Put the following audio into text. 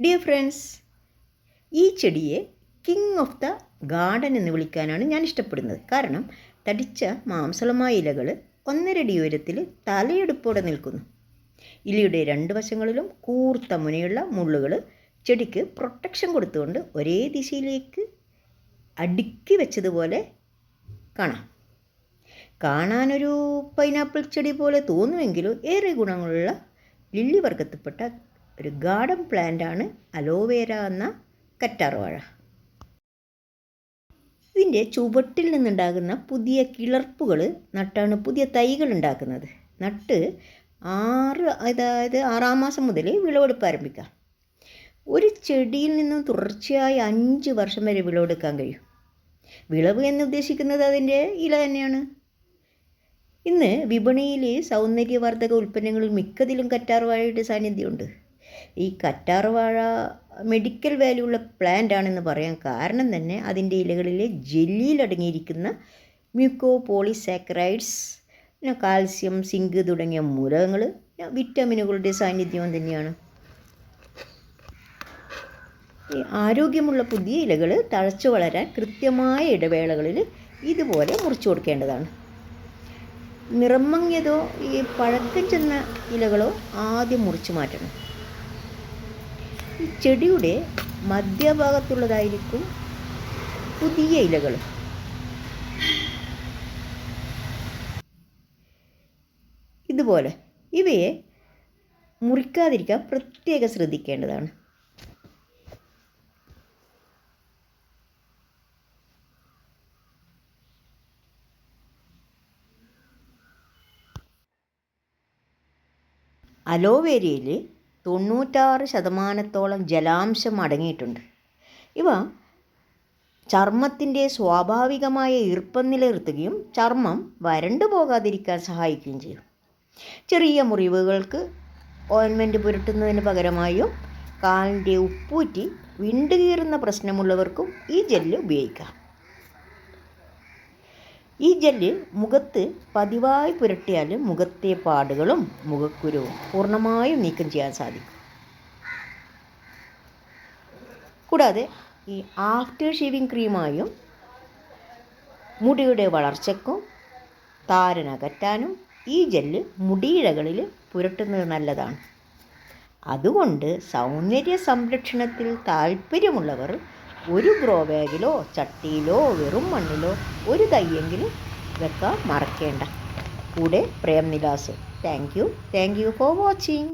Dear friends ഈ ചെടിയെ king of the garden എന്ന് വിളിക്കാനാണ് ഞാൻ ഇഷ്ടപ്പെടുന്നത്. കാരണം തടിച്ച മാംസളമായ ഇലകൾ ഒന്നരടി ഉയരത്തിൽ തലയെടുപ്പോടെ നിൽക്കുന്നു. ഇലയുടെ രണ്ട് വശങ്ങളിലും കൂർത്ത മുനയുള്ള മുള്ളുകൾ ചെടിക്ക് പ്രൊട്ടക്ഷൻ കൊടുത്തുകൊണ്ട് ഒരേ ദിശയിലേക്ക് അടുക്കി വെച്ചതുപോലെ കാണാം. കാണാനൊരു പൈനാപ്പിൾ ചെടി പോലെ തോന്നുമെങ്കിലും ഏറെ ഗുണങ്ങളുള്ള ലില്ലി വർഗത്തിൽപ്പെട്ട ഒരു ഗാർഡൻ പ്ലാന്റാണ് അലോവേര എന്ന കറ്റാർവാഴ. ഇതിന്റെ ചുവട്ടിൽ നിന്നുണ്ടാകുന്ന പുതിയ കിളർപ്പുകൾ നട്ടാണ് പുതിയ തൈകൾ ഉണ്ടാക്കുന്നത്. നട്ട് ആറ് അതായത് ആറാം മാസം മുതൽ വിളവെടുപ്പ് ആരംഭിക്കാം. ഒരു ചെടിയിൽ നിന്നും തുടർച്ചയായി അഞ്ച് വർഷം വരെ വിളവെടുക്കാൻ കഴിയും. വിളവ് എന്ന് ഉദ്ദേശിക്കുന്നത് അതിന്റെ ഇല തന്നെയാണ്. ഇന്ന് വിപണിയിൽ സൗന്ദര്യവർദ്ധക ഉൽപ്പന്നങ്ങളിൽ മിക്കതിലും കറ്റാർവാഴയുടെ സാന്നിധ്യമുണ്ട്. ഈ കറ്റാർവാഴ മെഡിക്കൽ വാല്യൂ ഉള്ള പ്ലാന്റ് ആണെന്ന് പറയാൻ കാരണം തന്നെ അതിന്റെ ഇലകളിലെ ജെല്ലിയിൽ അടങ്ങിയിരിക്കുന്ന മ്യൂക്കോ പോളിസാക്കറൈഡ്സ് പിന്നെ കാൽസ്യം സിങ്ക് തുടങ്ങിയ മൂലകങ്ങൾ വിറ്റാമിനുകളുടെ സാന്നിധ്യവും തന്നെയാണ്. ഈ ആരോഗ്യമുള്ള പുതിയ ഇലകൾ തഴച്ചു വളരാൻ കൃത്യമായ ഇടവേളകളിൽ ഇതുപോലെ മുറിച്ചു കൊടുക്കേണ്ടതാണ്. നിറം മങ്ങിയതോ ഈ പഴക്കം ചെന്ന ഇലകളോ ആദ്യം മുറിച്ചു മാറ്റണം. ഈ ചെടിയുടെ മധ്യഭാഗത്തുള്ളതായിരിക്കും പുതിയ ഇലകൾ. ഇതുപോലെ ഇവയെ മുറിക്കാതിരിക്കാൻ പ്രത്യേകം ശ്രദ്ധിക്കേണ്ടതാണ്. അലോവേരയിൽ തൊണ്ണൂറ്റാറ് ശതമാനത്തോളം ജലാംശം അടങ്ങിയിട്ടുണ്ട്. ഇവ ചർമ്മത്തിന്റെ സ്വാഭാവികമായ ഈർപ്പം നിലനിർത്തുകയും ചർമ്മം വരണ്ടു പോകാതിരിക്കാൻ സഹായിക്കുകയും ചെയ്യും. ചെറിയ മുറിവുകൾക്ക് ഓയിൻമെന്റ് പുരട്ടുന്നതിന് പകരമായും കാലിന്റെ ഉപ്പൂറ്റി വിണ്ടുകീറുന്ന പ്രശ്നമുള്ളവർക്കും ഈ ജെല്ല് ഉപയോഗിക്കാം. ഈ ജെല്ല് മുഖത്ത് പതിവായി പുരട്ടിയാൽ മുഖത്തെ പാടുകളും മുഖക്കുരുവും പൂർണമായും നീക്കം ചെയ്യാൻ സാധിക്കും. കൂടാതെ ഈ ആഫ്റ്റർ ഷേവിങ് ക്രീമായും മുടിയുടെ വളർച്ചയ്ക്കും താരനകറ്റാനും ഈ ജെല്ല് മുടിയിഴകളിൽ പുരട്ടുന്നത് നല്ലതാണ്. അതുകൊണ്ട് സൗന്ദര്യ സംരക്ഷണത്തിൽ താല്പര്യമുള്ളവർ ഒരു ഗ്രോ ബാഗിലോ ചട്ടിയിലോ വെറും മണ്ണിലോ ഒരു തയ്യെങ്കിലും വെക്കാൻ മറക്കേണ്ട. കൂടെ Prem Nilas thank you. Thank you for watching.